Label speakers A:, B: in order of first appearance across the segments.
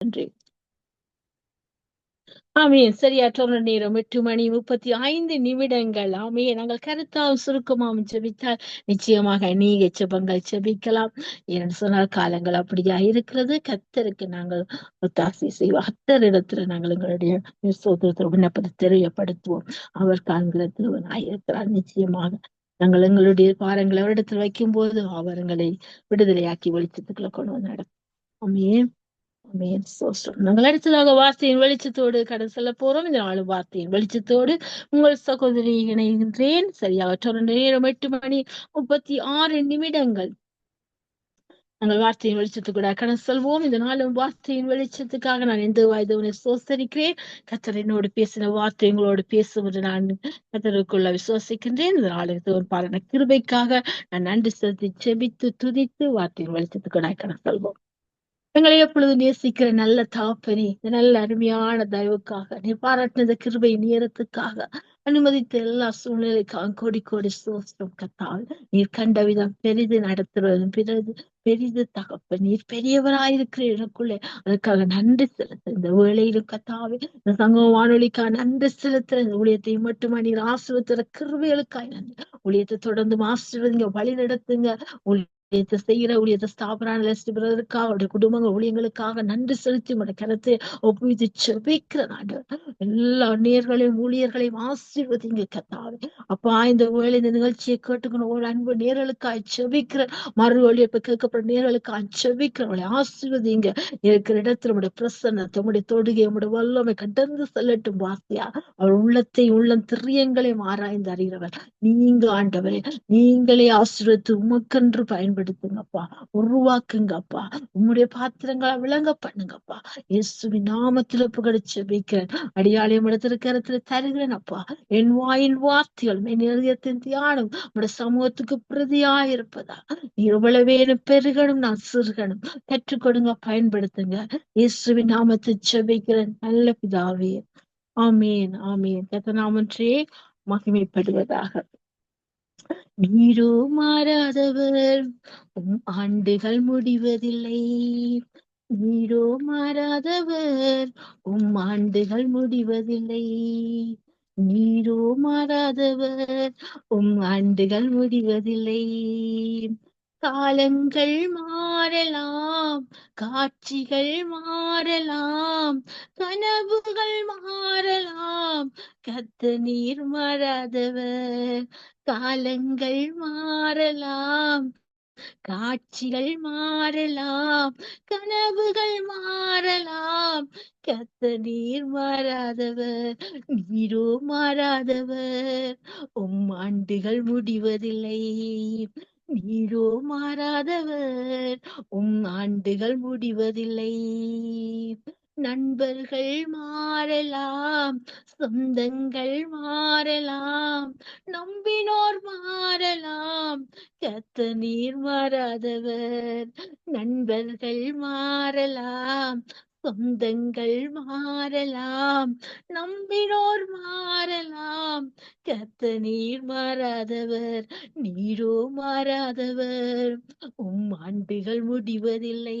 A: நன்றி. ஆமீன். சரியாற்ற நேரம் எட்டு மணி முப்பத்தி ஐந்து நிமிடங்கள். ஆமே நாங்கள் கருத்தால் சுருக்கமாம் ஜெபித்தால் நிச்சயமாக நீங்க செபங்கள் செபிக்கலாம் என்று சொன்னால் காலங்கள் அப்படியா இருக்கிறது. கத்தருக்கு நாங்கள் ஒத்தாசை செய்வோம். கத்தர் இடத்துல நாங்கள் எங்களுடைய சோதரத்தை விண்ணப்பத்தை தெரியப்படுத்துவோம். அவர் காண்கிற திருவனாய் நிச்சயமாக நாங்கள் எங்களுடைய பாரங்களை அவரிடத்தில் வைக்கும் போது எங்களை விடுதலையாக்கி வெளிச்சத்துக்குள்ள கொண்டு வந்து நடக்கும் ஆமே நாங்கள் அடுத்ததாக வார்த்தையின் வெளிச்சத்தோடு கடந்து செல்ல போறோம். இந்த நாலு வார்த்தையின் வெளிச்சத்தோடு உங்கள் சகோதரி இணைகின்றேன். சரியாக தொடர்ந்து நேரம் எட்டு மணி முப்பத்தி ஆறு நிமிடங்கள். நாங்கள் வார்த்தையின் வெளிச்சத்துக்கூட கடந்து செல்வோம். இந்த நாளும் வார்த்தையின் வெளிச்சத்துக்காக நான் எந்த வாய்தவனை சோசரிக்கிறேன் கத்தர் என்னோடு பேசின வார்த்தை உங்களோடு பேசுவது நான் கத்தருக்குள்ள விசுவாசிக்கின்றேன். இந்த நாளுக்கு பாருன கிருபைக்காக நான் நன்றி செலுத்தி செபித்து துதித்து வார்த்தையின் வெளிச்சத்துக்கூட கடந்து செல்வோம். எங்களை எப்பொழுது நேசிக்கிற நல்ல தாப்பனி இந்த நல்ல அருமையான தயவுக்காக நீ பாராட்டினத கிருபை நேரத்துக்காக அனுமதித்த எல்லா சூழ்நிலைக்காக கோடி கோடி சோஸ்டம் கத்தால் நீர் கண்ட விதம் பெரிது நடத்துவதும் பிறகு பெரிது தகப்ப நீர் பெரியவராயிருக்கிற எனக்குள்ளே. அதுக்காக நன்றி செலுத்த இந்த வேலையிலும் கத்தாவே இந்த சங்கம் வானொலிக்காக நன்றி செலுத்துற இந்த ஊழியத்தை மட்டுமா நீர் ஆசிரியத்துற கிருவைகளுக்காய் நன்றி. ஊழியத்தை தொடர்ந்து ஆசீர்வதிங்க வழி நடத்துங்க ஊழியத்தை செய்கிற ஊழியத்தை ஸ்தாபனான அவருடைய குடும்பங்கள் ஊழியங்களுக்காக நன்றி செலுத்தி உடைய கருத்தை ஒப்புவித்து செபிக்கிற நாடு எல்லா நேர்களையும் ஊழியர்களையும் ஆசீர்வதிங்க கத்தாவே அப்பா இந்த வேலை இந்த நிகழ்ச்சியை கேட்டுக்கணும் ஒரு அன்பு நேர்களுக்காய் செபிக்கிற மறு ஒழியப்ப கேட்கப்படும் நேர்களுக்காய் செபிக்கிறவளை ஆசீர்வதிங்க. இருக்கிற இடத்துல உடைய பிரசன்னத்தை உடைய தொடுகை உடைய வல்லமை கடந்து செல்லட்டும் வார்த்தையா அவர் உள்ளத்தை உள்ளம் திரியங்களையும் ஆராய்ந்து அறிகிறவர். நீங்க ஆண்டவரே நீங்களே ஆசீர்வதித்து உமக்கென்று பயன்படுத்துங்கப்பா. உருவாக்குங்கப்பா. உம்முடைய பாத்திரங்களை விளங்க பண்ணுங்கப்பா. இயேசுவின் நாமத்தில் புகழிச்சு வைக்கிறேன் அடியாளையும் இடத்திருக்கிறத்துல தருகிறேன் அப்பா என் வாயின் வார்த்தைகள் என் இதயத்தின் தியானம் உடைய சமூகத்துக்கு பிரதியா இருப்பதா? நீ எவ்வளவேனும் பெருகணும் நான் சிறுகணும். கற்றுக்கொடுங்க பயன்படுத்துங்க. இயேசுவின் நாமத்தை செபிக்கிறேன் நல்ல பிதாவே. ஆமீன் ஆமீன். கத்தநாமன்றே மகிமைப்படுவதாக. நீரோ மாறாதவர் உம் ஆண்டுகள் முடிவதில்லை. நீரோ மாறாதவர் உம் ஆண்டுகள் முடிவதில்லை. நீரோ மாறாதவர் உம் ஆண்டுகள் முடிவதில்லை. காலங்கள் மாறலாம் காட்சிகள் மாறலாம் கனவுகள் மாறலாம். கத்த நீர் மாறாதவர் காலங்கள் மாறலாம் காட்சிகள் மாறலாம் கனவுகள் மாறலாம். கத்த நீர் மாறாதவர் நீரோ மாறாதவர். உம் ஆண்டுகள் முடிவதில்லை. நீரோ மாறாதவர். உம் ஆண்டுகள் முடிவதில்லை. நண்பர்கள் மாறலாம். சொந்தங்கள் மாறலாம். நம்பினோர் மாறலாம். கத்த நீர் மாறாதவர். நண்பர்கள் மாறலாம். சொந்தங்கள் மாறலாம் நம்பினோர் மாறலாம். கத்த நீர் மாறாதவர் நீரோ மாறாதவர். உம் ஆண்டுகள் முடிவதில்லை.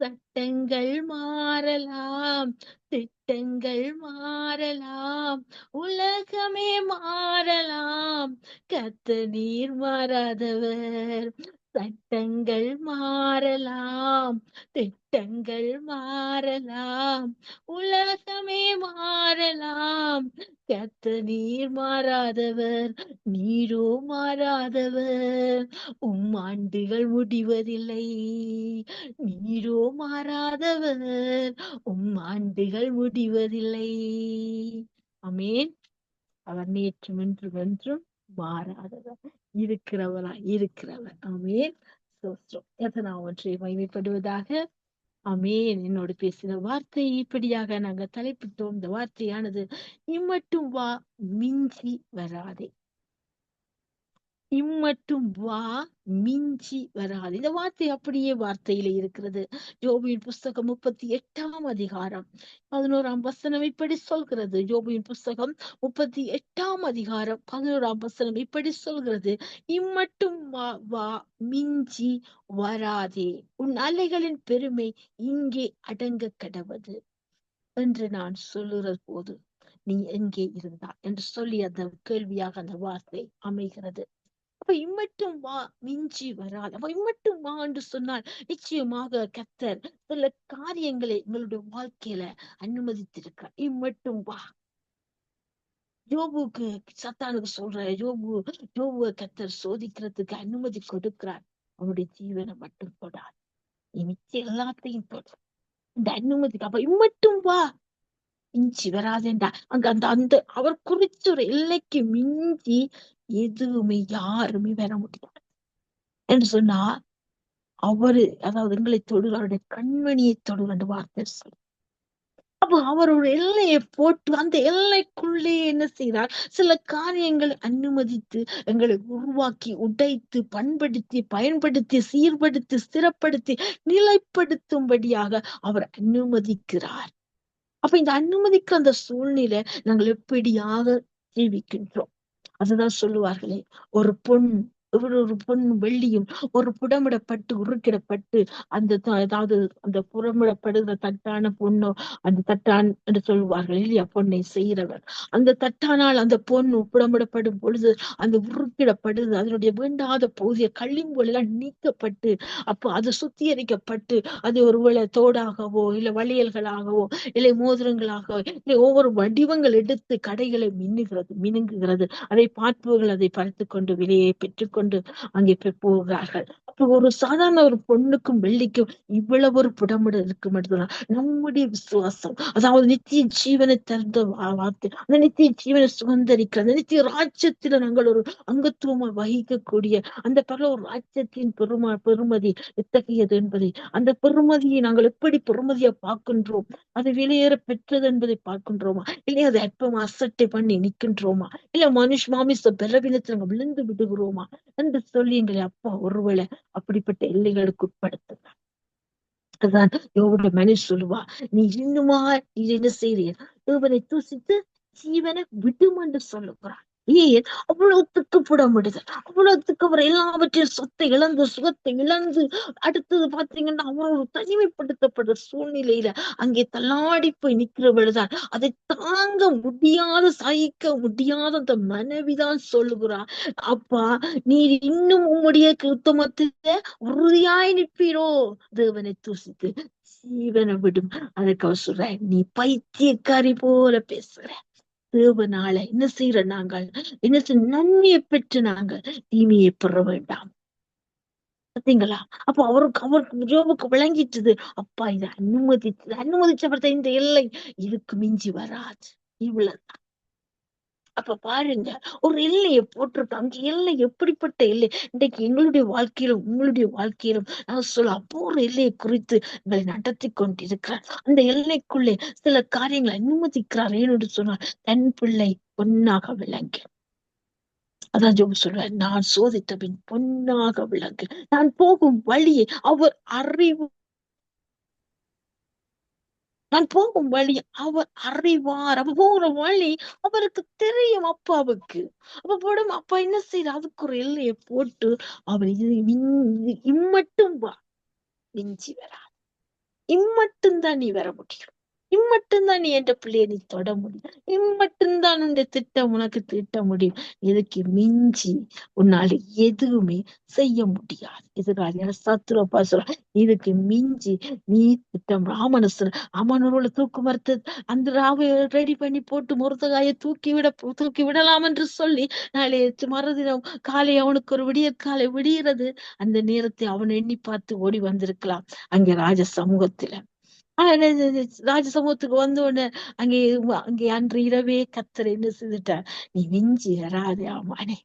A: சட்டங்கள் மாறலாம் திட்டங்கள் மாறலாம் உலகமே மாறலாம். கத்த நீர் மாறாதவர் சட்டங்கள் மாறலாம் திட்டங்கள் மாறலாம் உலகமே மாறலாம். கத்த நீர் மாறாதவர் நீரோ மாறாதவர். உம் ஆண்டுகள் முடிவதில்லை நீரோ மாறாதவர். உம் ஆண்டுகள் முடிவதில்லை. அமேன் அவர் நேற்று என்றும் வென்றும் மாறாதவர் இருக்கிறவரா இருக்கிறவர். அமேன் சோஸ்திரம் ஒன்றை மகிமைப்படுவதாக? அமேன் என்னோடு பேசின வார்த்தை இப்படியாக நாங்க தலைப்பிட்டோம். இந்த வார்த்தையானது இம்மட்டும் வா மிஞ்சி வராதே. இம்மட்டும் வா மிஞ்சி வராது. இந்த வார்த்தை அப்படியே வார்த்தையில இருக்கிறது. யோபுவின் புஸ்தகம் முப்பத்தி எட்டாம் அதிகாரம். பதினோராம் வசனம் இப்படி சொல்கிறது. ஜோபியின் புஸ்தகம் முப்பத்தி எட்டாம் அதிகாரம். பதினோராம் வசனம் இப்படி சொல்கிறது. இம்மட்டும் வா வா மிஞ்சி வராதே. உன் அலைகளின் பெருமை இங்கே அடங்க கடவது என்று நான் சொல்லுற போது நீ எங்கே இருந்தா என்று சொல்லி அந்த கேள்வியாக அந்த வார்த்தை அமைகிறது. அப்ப இம்மட்டும் வா மிஞ்சி வராது அப்ப இம்மட்டும் வா என்று சொன்னால் நிச்சயமாக கத்தர் சில காரியங்களை எங்களுடைய வாழ்க்கையில அனுமதித்திருக்க இம்மட்டும் வா. யோபுக்கு சத்தானுக்கு சொல்ற யோபு யோபுவை கத்தர் சோதிக்கிறதுக்கு அனுமதி கொடுக்கிறார். அவனுடைய ஜீவனை மட்டும் தொடாது. நீ மிச்சம் எல்லாத்தையும் தொடு. இந்த அனுமதிக்கு அப்ப இம்மட்டும் வா. மிஞ்சி வராதேண்டா அங்க அந்த அந்த அவர் குறிச்ச ஒரு எல்லைக்கு மிஞ்சி எதுவுமே யாருமே வர முடியாது என்று சொன்னா அவரு அதாவது எங்களை தொடு அவருடைய கண்மணியை தொடு என்று வார்த்தை சொல்லு அப்ப அவரோட எல்லையை போட்டு அந்த எல்லைக்குள்ளே என்ன செய்கிறார் சில காரியங்களை அனுமதித்து எங்களை உருவாக்கி உடைத்து பண்படுத்தி பயன்படுத்தி சீர்படுத்தி ஸ்திரப்படுத்தி நிலைப்படுத்தும்படியாக அவர் அனுமதிக்கிறார் அப்ப இந்த அனுமதிக்கு அந்த சூழ்நிலை நாங்கள் எப்படியாக ஜீவிக்கின்றோம்? அதுதான் சொல்லுவார்களே ஒரு பொன் ஒரு ஒரு பொன் வெள்ளியும் ஒரு புடமிடப்பட்டு உருக்கிடப்பட்டு அந்த அதாவது அந்த புறமிடப்படுகிற தட்டான பொண்ணோ அந்த தட்டான் என்று சொல்லுவார்கள் இல்லையா பொண்ணை செய்கிறவர். அந்த தட்டானால் அந்த பொன் புடமிடப்படும் பொழுது அந்த உருக்கிடப்படுது அதனுடைய வேண்டாத பகுதிய களிம்பொல் எல்லாம் நீக்கப்பட்டு அப்போ அது சுத்திகரிக்கப்பட்டு அது ஒருவேளை தோடாகவோ இல்ல வளையல்களாகவோ இல்லை மோதிரங்களாகவோ இல்லை ஒவ்வொரு வடிவங்கள் எடுத்து கடைகளை மின்னுகிறது மினுங்குகிறது. அதை பார்ப்பவர்கள் அதை பார்த்து கொண்டு விலையை பெற்றுக் கொண்டு அங்கே போகிறார்கள். அப்ப ஒரு சாதாரண ஒரு பொண்ணுக்கும் வெள்ளிக்கும் இவ்வளவு ஒரு புடமிட இருக்கும் சொன்னா நம்முடைய விசுவாசம் அதாவது நித்திய ஜீவனை தந்த வார்த்தை அந்த நித்திய ஜீவனை சுதந்திரிக்கிற அந்த நித்திய ராஜ்யத்துல நாங்கள் ஒரு அங்கத்துவமா வகிக்கக்கூடிய அந்த பல ஒரு ராஜ்யத்தின் பெருமா பெருமதி எத்தகையது என்பதை அந்த பெருமதியை நாங்கள் எப்படி பெருமதியா பார்க்கின்றோம்? அதை வெளியேற பெற்றது என்பதை பார்க்கின்றோமா? இல்லையா அதை அற்பமா அசட்டை பண்ணி நிற்கின்றோமா? இல்ல மனுஷ் மாமிச பலவீனத்தில் நாங்கள் விழுந்து விடுகிறோமா? என்று சொல்லி எங்களை அப்பா ஒருவேளை அப்படிப்பட்ட எல்லைகளுக்கு உட்படுத்துங்க அதுதான் யோவுடைய மனுஷ் சொல்லுவா நீ இன்னுமா நீ என்ன செய்றீர் தேவனை தூசித்து ஜீவனை விடும் என்று சொல்லுகிறான். ஏன் அவ்வளவு துக்கப்பட முடியுது அவ்வளவு துக்கப்படுற எல்லாவற்றையும் சொத்தை இழந்து சுகத்தை இழந்து அடுத்தது பாத்தீங்கன்னா அவர் ஒரு தனிமைப்படுத்தப்படுற சூழ்நிலையில அங்கே தள்ளாடி போய் நிக்கிறவள்தான் அதை தாங்க முடியாத சகிக்க முடியாத அந்த மனைவிதான் சொல்லுகிறார் அப்பா நீர் இன்னும் உம்முடைய உத்தமத்தில உறுதியாய் நிற்பீரோ? தேவனை தூசித்து ஜீவனை விடும். அதுக்கு அவர் சொல்ற நீ பைத்தியக்காரி போல பேசுற. தேவனால என்ன செய்யற நாங்கள்? என்ன செய்ய நன்மையை பெற்று நாங்கள் தீமையை பெற வேண்டாம். பார்த்தீங்களா அப்ப அவருக்கு அவருக்கு ஜோபுக்கு விளங்கிட்டது. அப்பா இதை அனுமதிச்சது அனுமதிச்சப்பட்ட இந்த எல்லை இதுக்கு மிஞ்சி வராது. இவ்வளவுதான். அப்ப பாருங்க ஒரு எல்லையை போட்டிருக்கோம் அந்த எல்லை எப்படிப்பட்ட எல்லை? இன்றைக்கு எங்களுடைய வாழ்க்கையிலும் உங்களுடைய வாழ்க்கையிலும் நான் சொல்ல அப்போ எல்லையை குறித்து எங்களை நடத்தி கொண்டிருக்கிறார். அந்த எல்லைக்குள்ளே சில காரியங்களை அனுமதிக்கிறார் ஏன்னு சொன்னார் தன் பிள்ளை பொன்னாக விளங்கு. அதான் ஜோபு சொல்றார் நான் சோதித்த பின் பொன்னாக விளங்கு. நான் போகும் வழியை அவர் அறிவு நான் போகும் வழி அவர் அறிவார். அப்ப போகிற வழி அவருக்கு தெரியும் அப்பாவுக்கு அப்ப போடும் அப்பா என்ன செய்யற அதுக்கு ஒரு எல்லையை போட்டு அவர் இது இம்மட்டும் வா. மிஞ்சி வரா இம்மட்டும் நீ வர முடியும். இம்மட்டும்தான் நீ என்ற பிள்ளைய நீ தொட முடியும். இம்மட்டும்தான் இந்த திட்டம் உனக்கு திட்ட முடியும். இதுக்கு மிஞ்சி உன்னால எதுவுமே செய்ய முடியாது. எதிராளியான சத்துருப்பா சொல்ற இதுக்கு மிஞ்சி நீ திட்டம் ராமனசன் அம்மனோட தூக்கு மறுத்து அந்த ராவை ரெடி பண்ணி போட்டு முருதகாய தூக்கி விட தூக்கி விடலாம் என்று சொல்லி நாளை மறுதினம் காலை அவனுக்கு ஒரு விடியற் காலை விடியறது. அந்த நேரத்தை அவன் எண்ணி பார்த்து ஓடி வந்திருக்கலாம். அங்க ராஜ சமூகத்துல. ராஜ சமூகத்துக்கு வந்த உடனே அங்கே அங்கே அன்று இரவே கத்தரை என்ன செஞ்சுட்டார் நீ விஞ்சி வராது ஆமானே.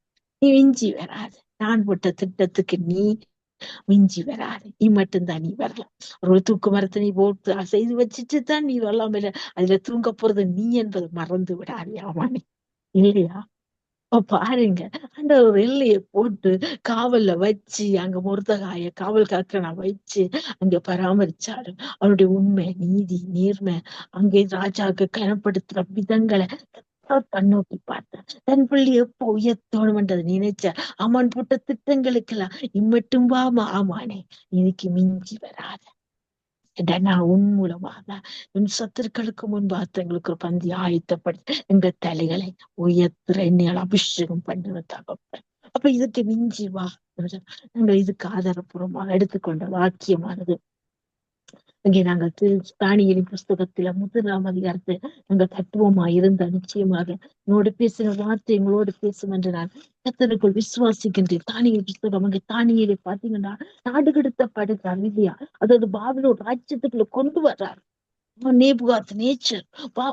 A: நீ விஞ்சி வராது. நான் போட்ட திட்டத்துக்கு நீ மிஞ்சி வராது. நீ மட்டும்தான் நீ வரலாம். ஒரு தூக்கு மரத்தை நீ போட்டு செய்து வச்சுட்டு தான் நீ வரலாம். இல்ல அதுல தூங்க போறது நீ என்பது மறந்து விடாது ஆமானே. இல்லையா? பாருங்க. அந்த ஒரு எல்லையை போட்டு காவல்ல வச்சு அங்க முருதகாய காவல் காக்கனா வச்சு அங்க பராமரிச்சாரு. அவருடைய உண்மை நீதி நேர்மை அங்கே ராஜாவுக்கு கனப்படுத்துற விதங்களை கண்ணோக்கி பார்த்தேன். தன் பிள்ளை எப்போ உயர்த்தோணும்ன்றதை நினைச்ச அம்மன் போட்ட திட்டங்களுக்கெல்லாம் இம்மட்டும் வாமா ஆமானே. இன்னைக்கு மிஞ்சி வராத. நான் உன் மூலமாக உன் சத்துருக்களுக்கு முன்பாக எங்களுக்கு ஒரு பந்தி ஆயத்தப்படுத்தி எங்க தலைகளை உயர்த்துற என்ன அபிஷேகம் பண்ணுற தகப்பன் அப்ப இதுக்கு மிஞ்சி வா. நாங்கள் இதுக்கு ஆதாரப்பூர்வமாக எடுத்துக்கொண்ட வாக்கியமானது இங்கே நாங்கள் தானியலின் புஸ்தகத்துல முதலாம் அதிகாரத்தை நாங்கள் தத்துவமா இருந்த நிச்சயமாக என்னோடு பேசின வார்த்தை எங்களோடு பேசும் என்று நான் கத்தனுக்குள் விசுவாசிக்கின்றேன். தானியல் புஸ்தகம் அங்கே தானியலை பாத்தீங்கன்னா நாடு கடத்தப்படுகிறார் இல்லையா? அதாவது பாபிலோ ராஜ்யத்துக்குள்ள கொண்டு வர்றார். நேபுகாத் நேச்சர்.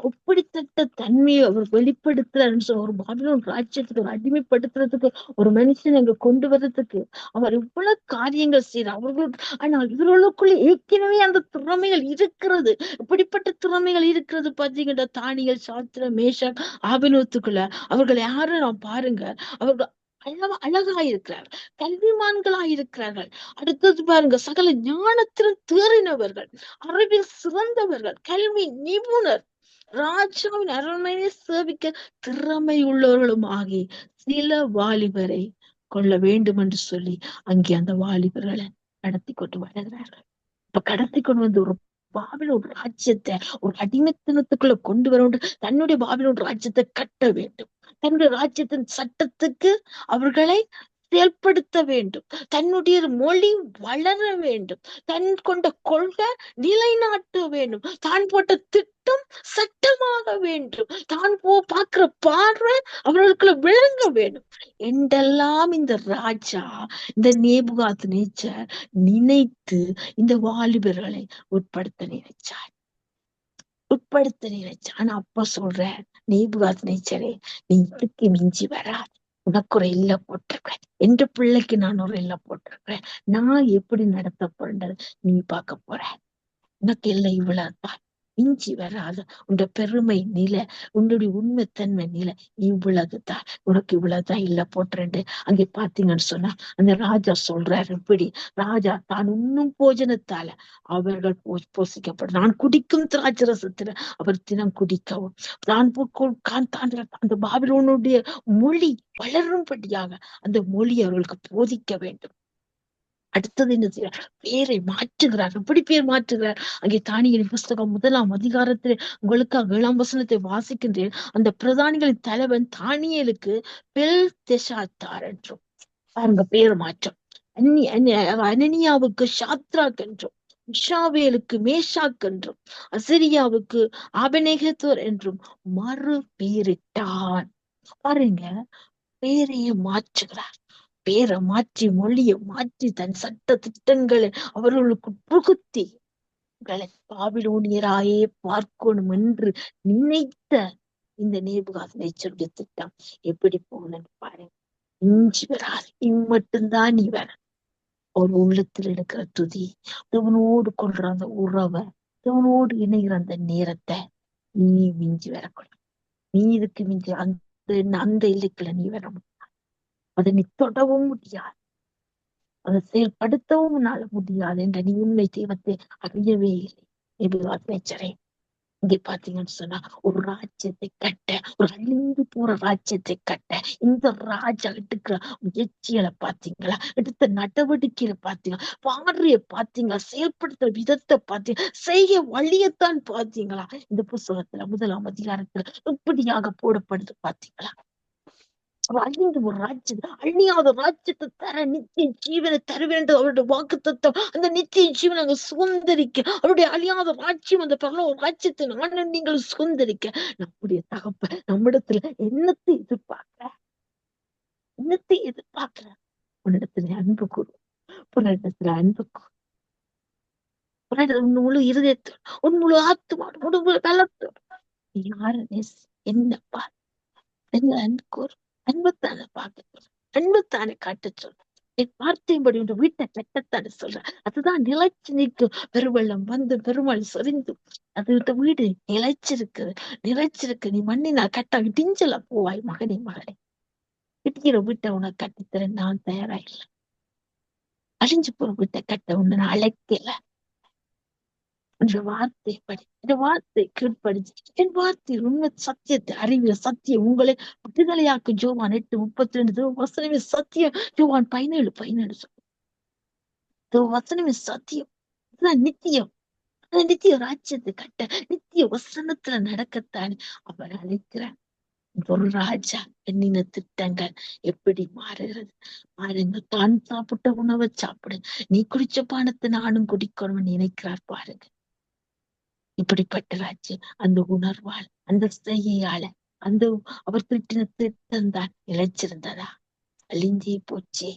A: இப்படித்தட்ட தன்மையை அவர் வெளிப்படுத்துறாருன்னு ஒரு பாபிலோன் ராஜ்யத்துக்கு ஒரு அடிமைப்படுத்துறதுக்கு ஒரு மனுஷன் அங்க கொண்டு வர்றதுக்கு அவர் இவ்வளவு காரியங்கள் செய்யறார் அவர்களுக்கு ஆனால் இவர்களுக்குள்ள ஏற்கனவே அந்த திறமைகள் இருக்கிறது. இப்படிப்பட்ட திறமைகள் இருக்கிறது பாத்தீங்கன்னா தானியல் சாத்திர மேஷா ஆபினோத்துக்குள்ள. அவர்கள் யாரும் நான் பாருங்க. அவர்கள் அழகா அழகா இருக்கிறார். கல்விமான்களா இருக்கிறார்கள். அடுத்தது பாருங்க சகல ஞானத்திலும் தேறினவர்கள் அறிவில் சிறந்தவர்கள் கல்வி நிபுணர் ராஜாவின் அரண்மனையை சேவிக்க திறமை உள்ளவர்களும் ஆகி சில வாலிபரை கொள்ள வேண்டும் என்று சொல்லி அங்கே அந்த வாலிபர்களை நடத்தி கொண்டு வருகிறார்கள். இப்ப கடத்தி கொண்டு வந்து ஒரு பாபிலோன் ராஜ்யத்தை ஒரு அடிமைத்தனத்துக்குள்ள கொண்டு வர தன்னுடைய தன்னுடைய ஒரு ராஜ்யத்தை கட்ட வேண்டும். தன்னுடைய ராஜ்யத்தின் சட்டத்துக்கு அவர்களை செயல்படுத்த வேண்டும். தன்னுடைய மொழி வளர வேண்டும். தன் கொண்ட கொள்கை நிலைநாட்ட வேண்டும். தான் போட்ட திட்டம் சட்டமாக வேண்டும். தான் போ பார்க்கிற பார்வை அவர்களுக்குள்ள விளங்க வேண்டும். என்றெல்லாம் இந்த ராஜா இந்த நேபுகாத் நேச்சர் நினைத்து இந்த வாலிபர்களை உட்படுத்த நினைச்சார். உட்படுத்த நினைச்சான் ஆனா அப்ப சொல்ற நேபுகாத் நேச்சரே நீ இதுக்கு மிஞ்சி வராது உனக்கு ஒரு இல்ல போட்டிருக்கிறேன் எந்த பிள்ளைக்கு நான் ஒரு இல்ல போட்டிருக்கிறேன் நான் எப்படி நடத்த போறேன்றது நீ பார்க்க போற. உனக்கு இல்லை இவ்வளவுதான். மிஞ்சி வராத உண்ட பெருமை நில உன்னுடைய உண்மைத்தன்மை நில. இவ்வளவுதான் உனக்கு இவ்வளவுதான் இல்ல போட்டுறேன் அங்கே பாத்தீங்கன்னு சொன்னா அந்த ராஜா சொல்றாரு இப்படி ராஜா தான் உண்ணும் போஜனத்தால அவர்கள் போசிக்கப்படும். நான் குடிக்கும் திராட்சரசத்துல அவர் தினம் குடிக்கவும். தான் தான் அந்த பாபிலோனுடைய மொழி வளரும்படியாக அந்த மொழி அவர்களுக்கு போதிக்க வேண்டும். அடுத்தது என்ன செய்யறார் பேரை மாற்றுகிறார். எப்படி பேர் மாற்றுகிறார்? அங்கே தானியின் புஸ்தகம் முதலாம் அதிகாரத்தில் உங்களுக்காக ஏழாம் வசனத்தை வாசிக்கின்றேன். அந்த பிரதானிகளின் தலைவன் தானியலுக்கு பெல் தெஷாத்தார் என்றும் பாருங்க பேர் மாற்றம். அனனியாவுக்கு ஷாத்ராக் என்றும் இஷாவேலுக்கு மேஷாக் என்றும் அசிரியாவுக்கு அபநேகத்தோர் என்றும் மறு பேரிட்டான் பாருங்க பேரையே மாற்றுகிறார். பேரை மாற்றி மொழியை மாற்றி தன் சட்ட திட்டங்களை அவர்களுக்கு புகுத்தி பாபிலோனியராயே பார்க்கணும் என்று நினைத்த இந்த நேபுகாஸ் நேச்சருடைய திட்டம் எப்படி போகணும்னு பாருங்க இஞ்சி வராது இம்மட்டும்தான் நீ வர ஒரு உள்ளத்தில் எடுக்கிற துதி தேவனோடு கொள்ற அந்த உறவை தேவனோடு இணைகிற அந்த நேரத்தை நீ மிஞ்சி வரக்கூடாது. நீ இதுக்கு மிஞ்சி அந்த அந்த இல்லைக்குள்ள நீ வர அதை நீ தொடவும் முடியாது. அதை செயல்படுத்தவும் உன்னால முடியாது என்ற நீ உண்மை தெய்வத்தை அறியவே இல்லை. நேச்சரே இங்க பாத்தீங்கன்னு சொன்னா ஒரு ராஜ்யத்தை கட்ட ஒரு அழிந்து போற ராஜ்யத்தை கட்ட இந்த ராஜா எடுக்கிற முயற்சிகளை பாத்தீங்களா எடுத்த நடவடிக்கையில பாத்தீங்களா பாடுறைய பாத்தீங்களா செயல்படுத்த விதத்தை பாத்தீங்க செய்ய வழியத்தான் பாத்தீங்களா இந்த புஸ்தகத்துல முதலாம் அதிகாரத்துல இப்படியாக போடப்படுது பாத்தீங்களா அழிந்து ஒரு ராஜ்யம் அழியாத ராஜ்யத்தை தர நித்திய ஜீவனை தர வேண்டும் அவருடைய வாக்கு தத்துவம் அந்த நித்திய ஜீவனை அங்க சுதந்திரிக்க அவருடைய அழியாத ராஜ்யம் அந்த பரல ஒரு ராஜ்யத்தை நானும் நீங்கள் சுதந்திரிக்க நம்முடைய தகப்ப நம்மிடத்துல என்னத்தை எதிர்பார்க்கிற? என்னத்தை எதிர்பார்க்கிற? உன்னிடத்துல அன்பு கூறு உன்னிடத்துல அன்பு கூறு உன் முழு இருதயத்தோடு உன் முழு ஆத்துமாடு உன் முழு பலத்தோடு யாரு என்ன பார்? என்ன அன்பு கூறு அன்பத்தான பார்க்க அன்புத்தானே காட்ட சொல்ற என் வார்த்தையின்படி உன் வீட்டை கட்டத்தானே சொல்ற அதுதான் நிலைச்சு நிற்கும். பெருவெள்ளம் வந்து பெருமாள் சொரிந்து. அது வீடு நிலைச்சிருக்கு நிலைச்சிருக்கு. நீ மண்ணினா கட்ட இடிஞ்சல போவாய் மகனே மகனே. இடிக்கிற வீட்டை உனக்கு கட்டித்தர நான் தயாரா இல்லை. அழிஞ்சு போற வீட்டை கட்ட உன்னை நான் அழைக்கல. என்ற வார்த்தை படி என்ற வார்த்தை கீழ்ப்படிச்சு என் வார்த்தை உண்மை சத்தியத்தை அறிவியல் சத்தியம் உங்களை விடுதலையாக்கும் ஜோவான் எட்டு முப்பத்தி ரெண்டு வசனமே சத்தியம். ஜோவான் பதினேழு பதினேழு சொல்லு வசனமே சத்தியம். இதுதான் நித்தியம். நித்திய ராஜ்யத்தை கட்ட நித்திய வசனத்துல நடக்கத்தானே அவர் அழைக்கிறான் ஒரு ராஜா எண்ணின திட்டங்கள் எப்படி மாறுகிறது? பாருங்க தான் சாப்பிட்ட உணவை சாப்பிடு. நீ குடிச்ச பானத்தை நானும் குடிக்கணும்னு நினைக்கிறார் பாருங்க இப்படிப்பட்ட ராஜ்யம் அந்த உணர்வால் அந்த செய்கையால அந்த அவர் திட்டின திட்டம் தான் நிலைச்சிருந்ததா அழிஞ்சே போச்சே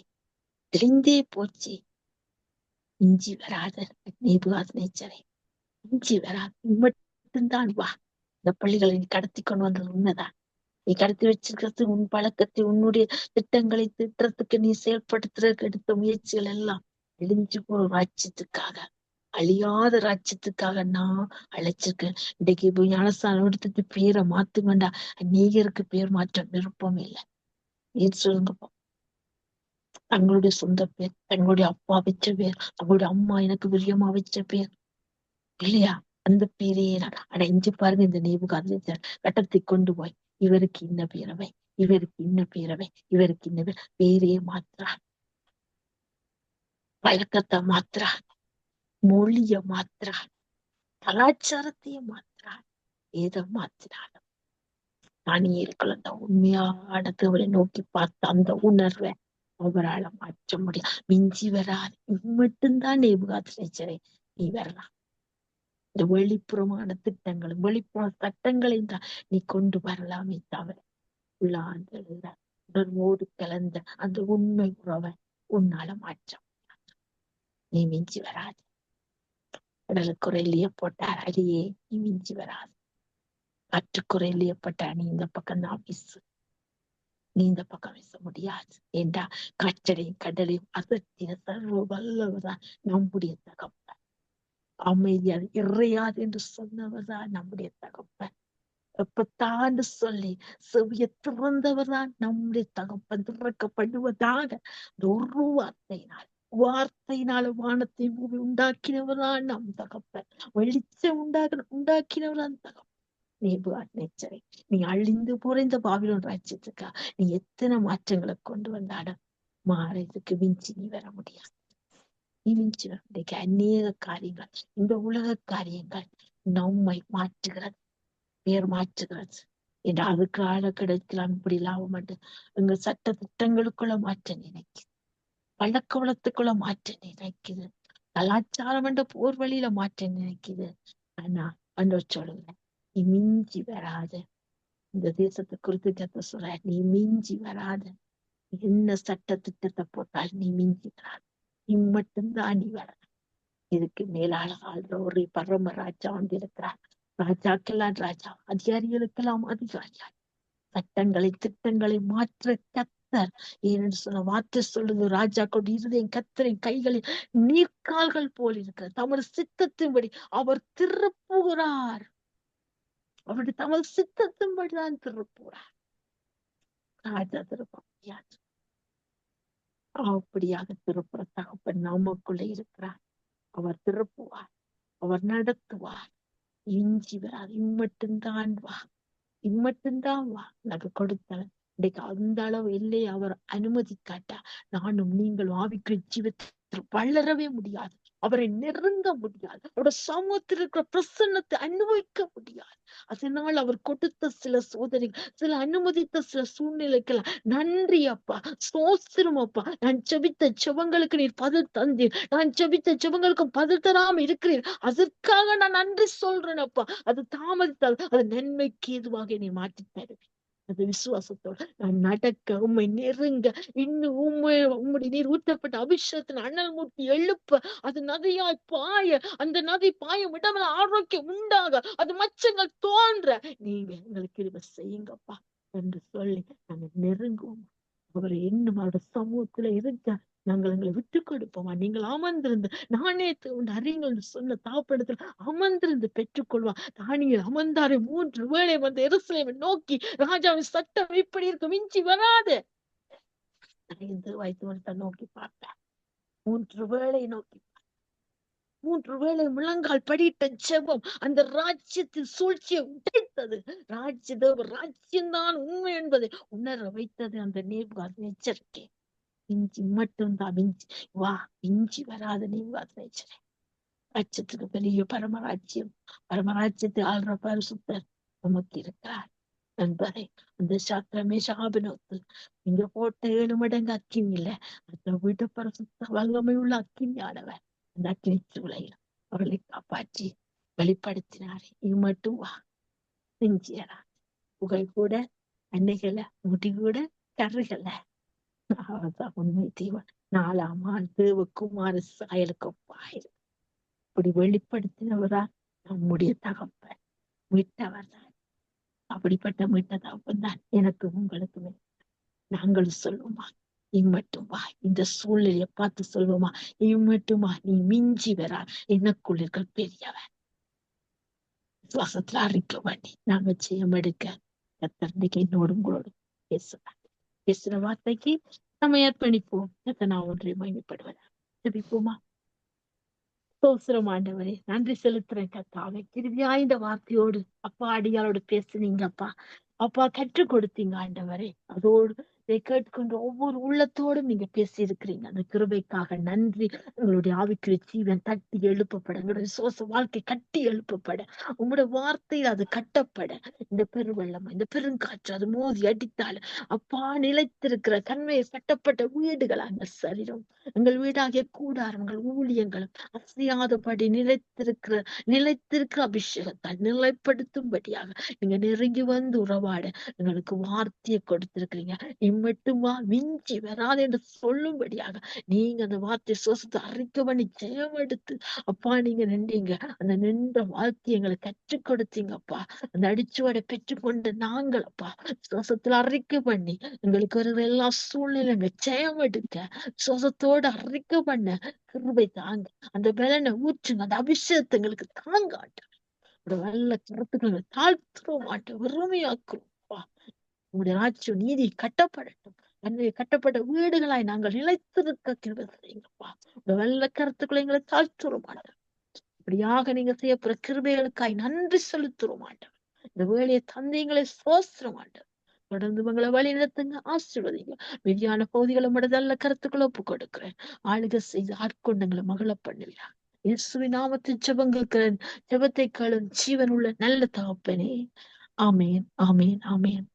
A: தெளிந்தே போச்சே. இஞ்சி வராத நேபுகாசனேச்சரை இஞ்சி வராது மட்டும்தான் வா. இந்த பள்ளிகளை நீ கடத்தி கொண்டு வந்தது உண்மைதான். நீ கடத்தி வச்சிருக்கிறது உன் பழக்கத்தை உன்னுடைய திட்டங்களை திட்டத்துக்கு நீ செயல்படுத்துறதுக்கு எடுத்த முயற்சிகள் எல்லாம் அழிஞ்சு போற ராஜ்யத்துக்காக. அழியாத ராஜ்யத்துக்காக நான் அழைச்சிருக்கேன். இன்னைக்கு இப்போ ஞானஸ்தானம் எடுத்துட்டு பேரை மாத்து வேண்டாம் அநேகருக்கு பேர் மாற்ற விருப்பம் இல்லை. நீர் சொல்லுங்க தங்களுடைய சொந்த பேர் தங்களுடைய அப்பா வச்ச பேர் தங்களுடைய அம்மா எனக்கு பிரியமா வச்ச பேர். இல்லையா? அந்த பேரையே நான் அடைஞ்சு பாருங்க இந்த நேபு கட்டத்தை கொண்டு போய் இவருக்கு இன்ன பேரவை இவருக்கு இன்ன பேரவை இவருக்கு இன்ன பேர். பேரையே மாத்திரா பழக்கத்தை மாத்திரா மொழிய மாத்துறான். கலாச்சாரத்தைய மாத்துறான். ஏதோ மாத்தினாலும். தானியர்கள் அந்த உண்மையான தேவரை நோக்கி பார்த்த அந்த உணர்வை அவரால் மாற்ற முடியும். மிஞ்சி வராது. மட்டும்தான் நேபுகாத்திரை நீ வரலாம். இந்த வெளிப்புறமான திட்டங்களும் வெளிப்புற சட்டங்களையும் தான் நீ கொண்டு வரலாமே தவிர உள்ளாந்த உணர்வோடு கலந்த அந்த உண்மை உறவை உன்னால மாற்ற முடியாது. நீ மிஞ்சி வராது. கடலுக்குறையிலேயே போட்டார் அடியே நீ மிஞ்சி வராது. காற்றுக்குறையிலேயே போட்ட நீ இந்த பக்கம் தான் வீசு. நீ இந்த பக்கம் வீச முடியாது. ஏண்டா? காற்றடையும் கடலையும் அசத்தின சர்வ வல்லவர்தான் நம்முடைய தகப்பன். அமைதியாக இறையாது என்று சொன்னவர்தான் நம்முடைய தகப்பன். எப்பத்தான்னு சொல்லி செவிய திறந்தவர் தான் நம்முடைய தகப்பன். திறக்கப்படுவதாக ஒரு வார்த்தையினால் வார்த்தையினால வானத்தை பூமி உண்டாக்கினவரான் நம் தகப்பன். வெளிச்சம் உண்டாக உண்டாக்கினவரான் தகப்பன். நேபுகாத்நேச்சரை நீ அழிந்து போற இந்த பாபிலோன் ராஜ்யத்துக்கா? நீ எத்தனை மாற்றங்களை கொண்டு வந்தாலும் மாறதுக்கு மிஞ்சி நீ வர முடியாது. நீ மிஞ்சி வர முடியாது. அநேக காரியங்கள் இந்த உலக காரியங்கள் நம்மை மாற்றுகிறது பேர் மாற்றுகிறது. என்று அதுக்கு ஆள கிடைக்கலாம் இப்படி லாபம் எங்க சட்ட திட்டங்களுக்குள்ள மாற்ற நினைக்குது பழக்க வளத்துக்குள்ள மாற்ற நினைக்குது. கலாச்சாரம் என்ற போர் வழியில மாற்ற நினைக்குது. ஆனா அன்ற சொல்லுங்க நீ மிஞ்சி வராத. இந்த தேசத்தை குறித்து கத்த சொல்ற நீ மிஞ்சி வராத. என்ன சட்ட திட்டத்தை போட்டால் நீ மிஞ்சி வராது. நீ மட்டும்தான் நீ வர இதுக்கு மேலாளர் ஒரு பரம ராஜா வந்து இருக்கிறார் ராஜாக்கெல்லாம் ராஜா அதிகாரிகளுக்கெல்லாம் அதிகாரியா சட்டங்களை திட்டங்களை மாற்ற கத்தர். ஏன்னு சொன்ன வார்த்தை சொல்லுங்க ராஜாக்களுடைய இருதயம் கத்தரின் கைகளில் நீர்கால்கள் போல் இருக்கிற தமது சித்தத்தின்படி அவர் திருப்புகிறார். அவருடைய தமது சித்தத்தின்படிதான் திருப்புகிறார். ராஜா திருப்ப அப்படியாக திருப்புற தகப்பன் நமக்குள்ள இருக்கிறார். அவர் திருப்புவார். அவர் நடத்துவார். இஞ்சி வராது இம்மட்டும்தான் வா. இம்மட்டும்தான் வா. எனக்கு கொடுத்தவன். இன்றைக்கு அந்த அளவு இல்லை அவர் அனுமதிக்காட்டா நானும் நீங்களும் ஆவிக்குரிய ஜீவத்தில் வளரவே முடியாது. அவரை நெருங்க முடியாது. அவரோட சமூகத்தில் இருக்கிற பிரசன்னத்தை அனுபவிக்க முடியாது. அதனால் அவர் கொடுத்த சில சோதனைகள் சில அனுமதித்த சில சூழ்நிலைகள். நன்றி அப்பா. சோஸ்திரம் அப்பா. நான் ஜபித்த ஜெபங்களுக்கு நீர் பதில் தந்தீர். நான் ஜபித்த ஜெபங்களுக்கு பதில் தராம இருக்கிறீர். அதற்காக நான் நன்றி சொல்றேன் அப்பா. அது தாமதித்தால் அது நன்மைக்கு எதுவாக நீ மாற்றி தருவேன் அது விசுவாசத்தோட நான் நடக்க உண்மை நெருங்க இன்னும் உண்மை உம்முடைய நீர் ஊற்றப்பட்ட அபிஷேகத்தின் அனல் மூட்டி எழுப்ப அது நதியாய் பாய அந்த நதி பாய விடாமல் ஆரோக்கியம் உண்டாக அது மச்சங்கள் தோன்ற நீங்க எங்களுக்கு கிருப செய்யுங்கப்பா என்று சொல்லி நாங்க நெருங்குவோம். அவர் இன்னும் அவரோட சமூகத்துல இருக்க நாங்கள் எங்களை விட்டு கொடுப்போமா? நீங்கள் அமர்ந்திருந்து நானே அறிஞர்கள் சொன்ன தாப்படத்தில் அமர்ந்திருந்து பெற்றுக்கொள்வா தானியல் அமர்ந்தாரை மூன்று வேளை வந்து எருசலேமை நோக்கி ராஜாவின் சட்டம் இப்படி இருக்கு மிஞ்சி வராது. ஐந்து வயது நோக்கி பார்ப்பேன் மூன்று வேளை நோக்கி மூன்று வேளை முழங்கால் படியிட்ட ஜெபம் அந்த ராஜ்யத்தின் சூழ்ச்சியை உடைத்தது. ராஜ்ய தேவ ராஜ்யம்தான் உண்மை என்பதை உணர வைத்தது அந்த நேர்கால் எச்சரிக்கை மிஞ்சி மட்டும்தான் மிஞ்சி வா மிஞ்சி வராத நீ எச்சரிக்கை ராஜ்யத்துக்கு பெரிய பரமராஜ்யம். பரமராஜ்யத்தை ஆள்ற பரிசுத்தர் நமக்கு இருக்கிறார். என்பதை அந்த சாத்திரமே சாபனத்து. நீங்க போட்ட ஏழு மடங்கு அக்கினி இல்ல அந்த வீட்டு பரிசுத்த வல்லமை உள்ள அக்கினியானவர். அந்த அக்கினி சூளையில் அவர்களை காப்பாற்றி வெளிப்படுத்தினார். இது மட்டும் வா. செஞ்சியரா புகழ் கூட அன்னைகள முடி கூட கருகளை உண்மை தீவன் நாலாம் ஆள் தேவக்குமார சாயலுக்கு இப்படி வெளிப்படுத்தினவரா நம்முடைய தகப்பன். மீட்டவர் தான். அப்படிப்பட்ட மீட்ட தகப்பன் தான் எனக்கு உங்களுக்குமே. நாங்கள் சொல்லுவோமா இம்மட்டும் வா இந்த சூழ்நிலையை பார்த்து சொல்லுவோமா இம்மட்டும் மட்டுமா நீ மிஞ்சி வரா எனக்குள் இருக்க பெரியவன். சுவாசத்துல அறிக்க வேண்டி நாங்க செய்ய எடுக்க கத்தர்ந்தைக்கு என்னோடும் உங்களோடும் பேசுவேன் பேசுற வார்த்தைக்கு நம்ம அர்ப்பணிப்போம் நான் ஒன்றை மகிமைப்படுவதா? ஜெபிப்போமா? சோசரம் ஆண்டவரே நன்றி செலுத்துறேன் கத்தாவே கிருவியா இந்த வார்த்தையோடு அப்பா அடியாரோடு பேசுனீங்கப்பா. அப்பா கற்றுக் கொடுத்தீங்க ஆண்டவரே. அதோடு இதை கேட்டுக்கொண்டு ஒவ்வொரு உள்ளத்தோடும் நீங்க பேசி இருக்கிறீங்க அந்த கிருபைக்காக நன்றி. உங்களுடைய ஆவிக்குரிய ஜீவன் தட்டி எழுப்பப்பட உங்களுடைய சோச வாழ்க்கை கட்டி எழுப்பப்பட உங்களுடைய வார்த்தையில் அது கட்டப்பட. இந்த பெருவெள்ளம் இந்த பெருங்காற்று அது மோதி அடித்தால் அப்பா நிலைத்திருக்கிற தன்மையை கட்டப்பட்ட வீடுகள் அந்த சரீரம் எங்கள் வீடாகிய கூடாரங்கள் ஊழியங்களும் அசையாதபடி நிலைத்திருக்கிற நிலைத்திருக்கிற அபிஷேகத்தால் நிலைப்படுத்தும்படியாக நீங்க நெருங்கி வந்து உறவாட எங்களுக்கு வார்த்தையை கொடுத்திருக்கிறீங்க. நிம்மட்டுமா மிஞ்சி வராது என்று சொல்லும்படியாக நீங்க அந்த வார்த்தை சுவாசத்தை அறிக்கை பண்ணி ஜெயம் எடுத்து அப்பா நீங்க நின்றீங்க. அந்த நின்ற வாழ்க்கையை எங்களுக்கு கற்றுக் கொடுத்தீங்கப்பா அந்த அடிச்சுவடை பெற்றுக்கொண்டு நாங்கள் அப்பா சுவாசத்துல அறிக்கை பண்ணி எங்களுக்கு ஒரு எல்லா சூழ்நிலையுமே ஜெயம் எடுக்க சுவாசத்தோட அறிக்கை பண்ண கிருபை தாங்க. அந்த பலனை ஊற்றுங்க அந்த அபிஷேகத்தை எங்களுக்கு தாங்காட்ட நல்ல கருத்துக்களை தாழ்த்துறோம் மாட்டேன் வெறுமையாக்குறோம் உங்களுடைய ராஜ்யம் நீதி கட்டப்படட்டும். என்னை கட்டப்பட்ட வீடுகளாய் நாங்கள் நிலைத்திருக்க கிருபை வெள்ள கருத்துக்களை எங்களை தாழ்த்துருமாட்டோம் இப்படியாக நீங்க செய்ய கிருபைகளுக்காய் நன்றி செலுத்துருமாட்டோம் இந்த வேலையை தந்தைங்களை சோசிர தொடர்ந்து உங்களை வழி நடத்துங்க ஆசீர்வதிங்க. மீதியான பகுதிகளை நல்ல கருத்துக்களை ஒப்பு கொடுக்கிறேன். ஆளுக செய்து ஆட்கொண்டங்களை மகள பண்ணுவீரா. இயேசுவின் நாமத்தில் ஜெபங்களுக்கு ஜபத்தை கேளும் ஜீவன் உள்ள நல்ல தகப்பனே. ஆமேன் ஆமேன் ஆமேன்.